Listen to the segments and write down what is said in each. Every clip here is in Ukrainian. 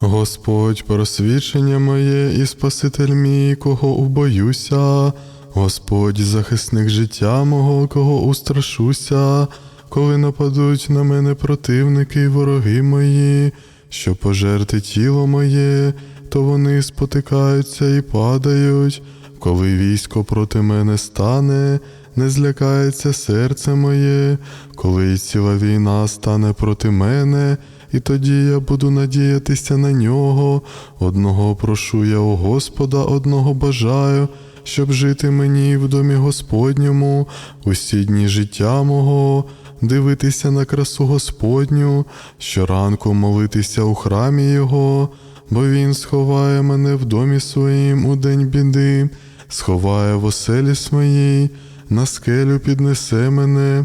Господь, просвічення моє і Спаситель мій, кого убоюся, Господь, захисник життя мого, кого устрашуся, коли нападуть на мене противники й вороги мої, що пожерти тіло моє, то вони спотикаються і падають. Коли військо проти мене стане, не злякається серце моє, коли ціла війна стане проти мене, і тоді я буду надіятися на нього. Одного прошу я у Господа, одного бажаю, щоб жити мені в домі Господньому, усі дні життя мого, дивитися на красу Господню, щоранку молитися у храмі Його, бо Він сховає мене в домі своїм у день біди, сховає в оселі своїй, на скелю піднесе мене.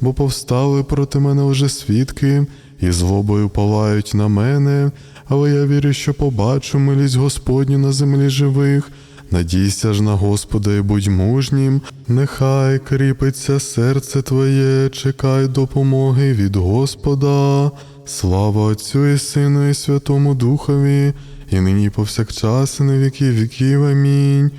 бо повстали проти мене вже свідки, і злобою палають на мене, але я вірю, що побачу милість Господню на землі живих. Надійся ж на Господа і будь мужнім, нехай кріпиться серце Твоє, чекай допомоги від Господа. Слава Отцю і Сину, і Святому Духові, і нині повсякчас, і на віки віків. Амінь.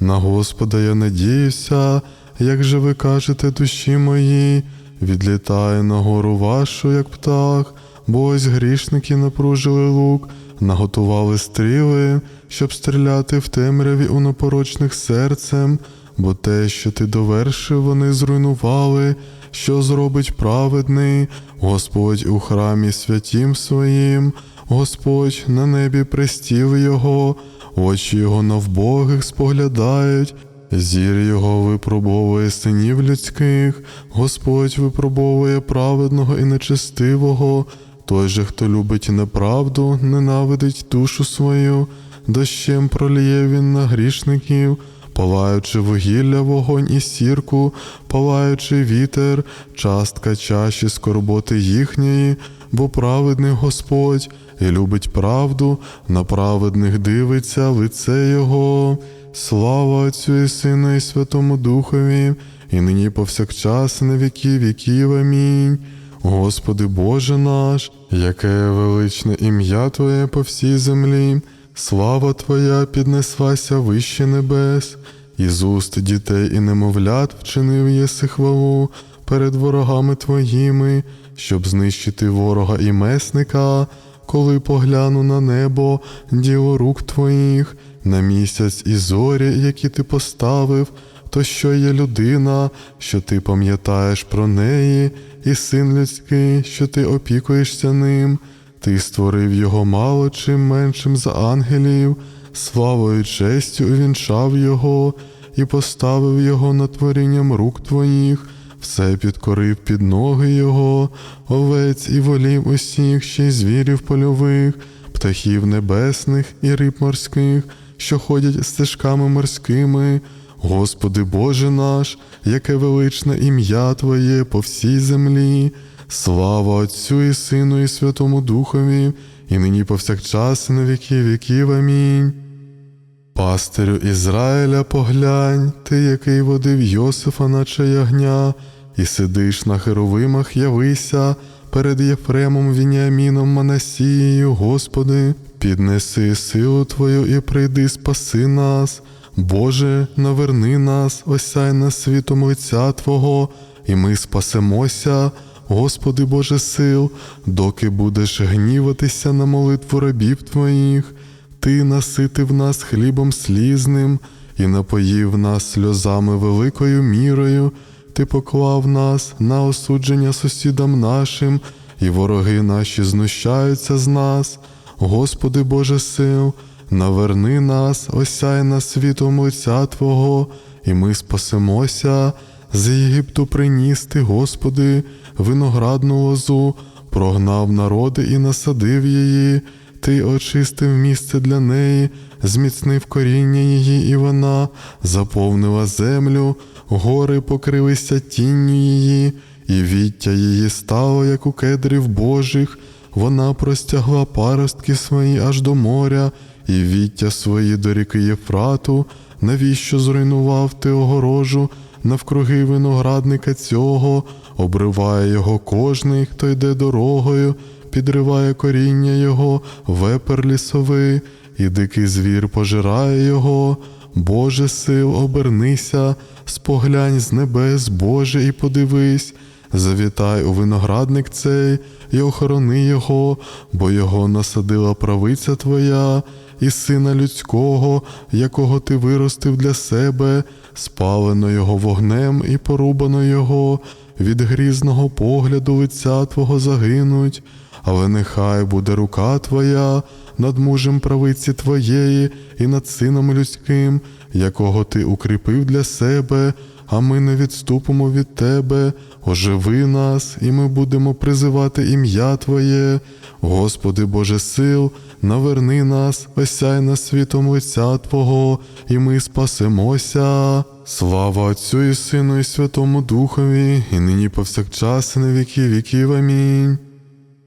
На Господа я надіюся, як же ви кажете душі мої, відлітає на гору вашу, як птах, бо ось грішники напружили лук, наготували стріли, щоб стріляти в темряві у напорочних серцем, бо те, що ти довершив, вони зруйнували, що зробить праведний, Господь у храмі святім своїм, Господь на небі престів його, очі його на вбогих споглядають. Зір його випробовує синів людських, Господь випробовує праведного і нечестивого, той же, хто любить неправду, ненавидить душу свою, дощем проліє він на грішників, палаючи вугілля, вогонь і сірку, палаючи вітер, частка чаші скорботи їхньої, бо праведний Господь і любить правду, на праведних дивиться лице Його. Слава Отцю і Сину, і Святому Духові, і нині повсякчас, на віки віків. Амінь. Господи Боже наш, яке величне ім'я Твоє по всій землі, слава Твоя піднеслася вище небес, і з уст дітей і немовлят вчинив єси хвалу перед ворогами Твоїми, щоб знищити ворога і месника, коли погляну на небо, діло рук Твоїх на місяць і зорі, які ти поставив, то що є людина, що ти пам'ятаєш про неї, і син людський, що ти опікуєшся ним, ти створив його мало чим меншим за ангелів, славою честю увінчав його і поставив його над творінням рук твоїх. Все підкорив під ноги його, овець і волів усіх, ще й звірів польових, птахів небесних і риб морських, що ходять стежками морськими. Господи Боже наш, яке величне ім'я Твоє по всій землі, слава Отцю і Сину, і Святому Духові, і нині повсякчас, і на віки віків. Амінь. Пастирю Ізраїля, поглянь, ти, який водив Йосифа, наче ягня, і сидиш на херовимах, явися перед Єфремом, Вініаміном, Манасією, Господи, піднеси силу Твою і прийди, спаси нас. Боже, наверни нас, осяй нас світом лиця Твого, і ми спасемося, Господи Боже сил, доки будеш гніватися на молитву рабів Твоїх. Ти наситив нас хлібом слізним і напоїв нас сльозами великою мірою. Ти поклав нас на осудження сусідам нашим, і вороги наші знущаються з нас. Господи Боже сил, наверни нас, осяй нас світом лиця Твого, і ми спасемося. З Єгипту приніс ти, Господи, виноградну лозу, прогнав народи і насадив її. Ти очистив місце для неї, зміцнив коріння її, і вона заповнила землю, гори покрилися тінню її, і віття її стало, як у кедрів Божих. Вона простягла паростки свої аж до моря, і віття свої до ріки Єфрату. Навіщо зруйнував ти огорожу навкруги виноградника цього, обриває його кожний, хто йде дорогою, підриває коріння його, вепер лісовий, і дикий звір пожирає його. Боже сил, обернися, споглянь з небес, Боже, і подивись. Завітай у виноградник цей і охорони його, бо його насадила правиця твоя, і сина людського, якого ти виростив для себе, спалено його вогнем і порубано його, від грізного погляду лиця Твого загинуть, але нехай буде рука Твоя над мужем правиці Твоєї і над сином людським, якого ти укріпив для себе, а ми не відступимо від Тебе, оживи нас, і ми будемо призивати ім'я Твоє. Господи Боже сил, наверни нас, осяй нас світом лиця Твого, і ми спасемося. Слава Отцю і Сину, і Святому Духові, і нині повсякчас, і на віки віків. Амінь.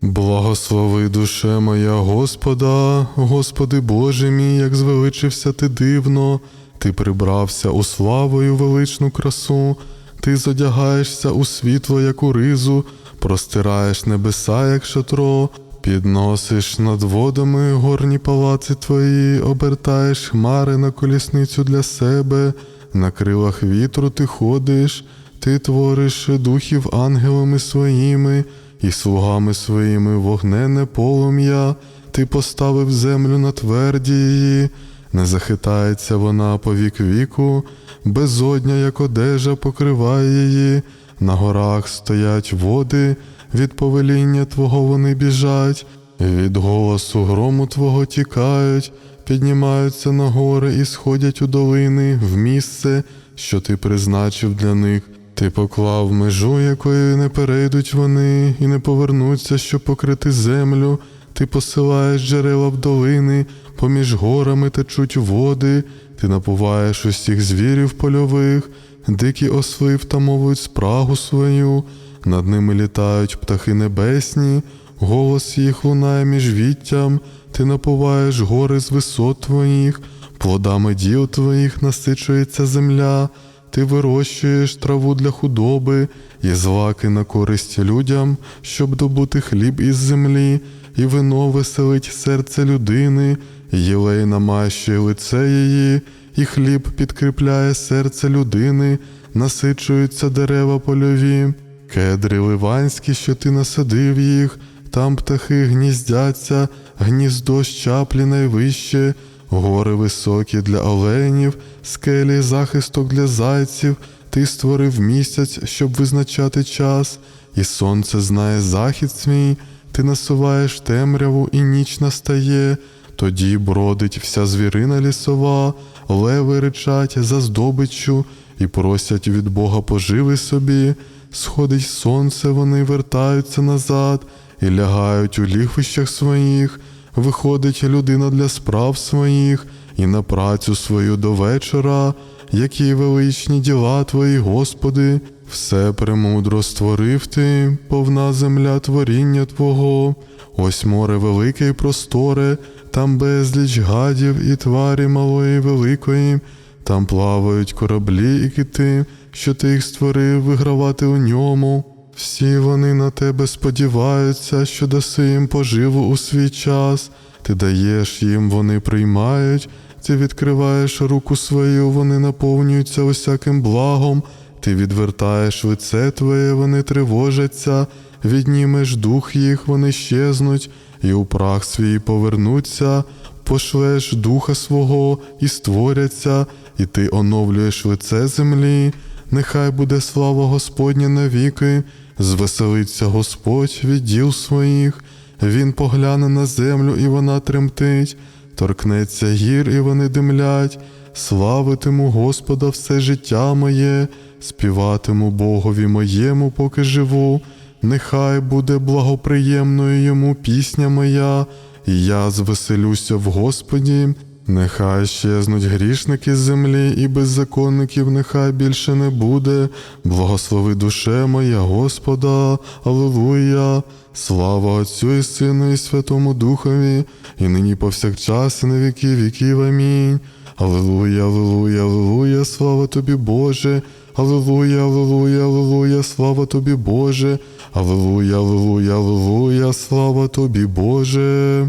Благослови душе моя Господа, Господи Боже мій, як звеличився ти дивно, ти прибрався у славу і величну красу, ти зодягаєшся у світло, як у ризу, простираєш небеса, як шатро, підносиш над водами горні палаци твої, обертаєш хмари на колісницю для себе, на крилах вітру ти ходиш, ти твориш духів ангелами своїми і слугами своїми вогнене полум'я, ти поставив землю на тверді її, не захитається вона по вік віку, безодня, як одежа, покриває її, на горах стоять води, від повеління Твого вони біжать, від голосу грому Твого тікають, піднімаються на гори і сходять у долини в місце, що ти призначив для них. Ти поклав межу, якою не перейдуть вони, і не повернуться, щоб покрити землю. Ти посилаєш джерела в долини, поміж горами течуть води, ти напуваєш усіх звірів польових, дикі осли втамовують спрагу свою, над ними літають птахи небесні, голос їх лунає між віттям, ти напуваєш гори з висот твоїх, плодами діл твоїх насичується земля. Ти вирощуєш траву для худоби і злаки на користь людям, щоб добути хліб із землі, і вино веселить серце людини, і єлей намащує лице її, і хліб підкріпляє серце людини, насичуються дерева польові, кедри ливанські, що ти насадив їх, там птахи гніздяться, гніздо щаплі найвище. Гори високі для оленів, скелі захисток для зайців, ти створив місяць, щоб визначати час, і сонце знає захід свій, ти насуваєш темряву, і ніч настає, тоді бродить вся звірина лісова, леви ричать за здобиччю і просять від Бога поживи собі, сходить сонце, вони вертаються назад і лягають у лігвищах своїх. Виходить людина для справ своїх і на працю свою до вечора, які величні діла Твої, Господи, все премудро створив Ти, повна земля творіння Твого, ось море велике й просторе, там безліч гадів і тварі малої, і великої, там плавають кораблі і кити, що ти їх створив вигравати у ньому. Всі вони на тебе сподіваються, що даси їм поживу у свій час, ти даєш їм, вони приймають, ти відкриваєш руку свою, вони наповнюються усяким благом, ти відвертаєш лице твоє, вони тривожаться, віднімеш дух їх, вони щезнуть, і у прах свій повернуться, пошлеш духа свого і створяться, і ти оновлюєш лице землі. Нехай буде слава Господня навіки, звеселиться Господь від діл своїх. Він погляне на землю, і вона тремтить, торкнеться гір, і вони димлять. Славитиму Господа все життя моє, співатиму Богові моєму, поки живу. Нехай буде благоприємною йому пісня моя, і я звеселюся в Господі. Нехай щезнуть грішники з землі, і беззаконників нехай більше не буде. Благослови душе моя Господа, Аллилуйя. Слава Отцю і Сину, і Святому Духові, і нині повсякчас, і на віки віків. Амінь. Аллилуйя, Аллилуйя, Аллилуйя, слава тобі, Боже. Аллилуйя, Аллилуйя, Аллилуйя, слава тобі, Боже. Аллилуйя, Аллилуйя, Аллилуйя, слава тобі, Боже.